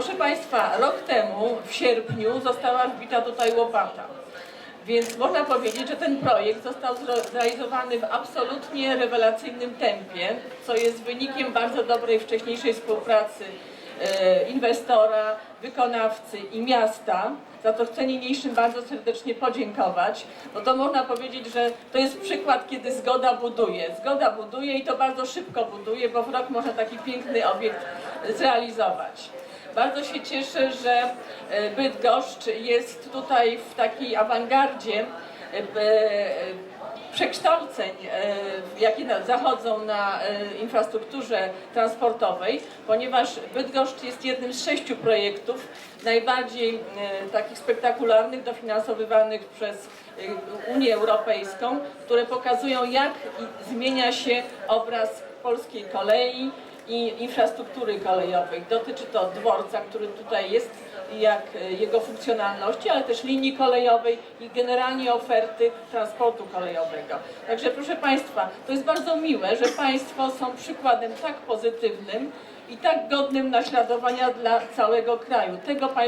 Proszę Państwa, rok temu w sierpniu została wbita tutaj łopata. Więc można powiedzieć, że ten projekt został zrealizowany w absolutnie rewelacyjnym tempie, co jest wynikiem bardzo dobrej wcześniejszej współpracy e, inwestora, wykonawcy i miasta. Za to chcę niniejszym bardzo serdecznie podziękować, bo to można powiedzieć, że to jest przykład, kiedy zgoda buduje. Zgoda buduje i to bardzo szybko buduje, bo w rok można taki piękny obiekt zrealizować. Bardzo się cieszę, że e, Bydgoszcz jest tutaj w takiej awangardzie e, e, przekształceń, jakie zachodzą na infrastrukturze transportowej, ponieważ Bydgoszcz jest jednym z sześciu projektów najbardziej takich spektakularnych, dofinansowywanych przez Unię Europejską, które pokazują jak zmienia się obraz polskiej kolei i infrastruktury kolejowej. Dotyczy to dworca, który tutaj jest jak e, jego funkcjonalności, ale też linii kolejowej i generalnie oferty transportu kolejowego. Także proszę Państwa, to jest bardzo miłe, że Państwo są przykładem tak pozytywnym i tak godnym naśladowania dla całego kraju. Tego Państwu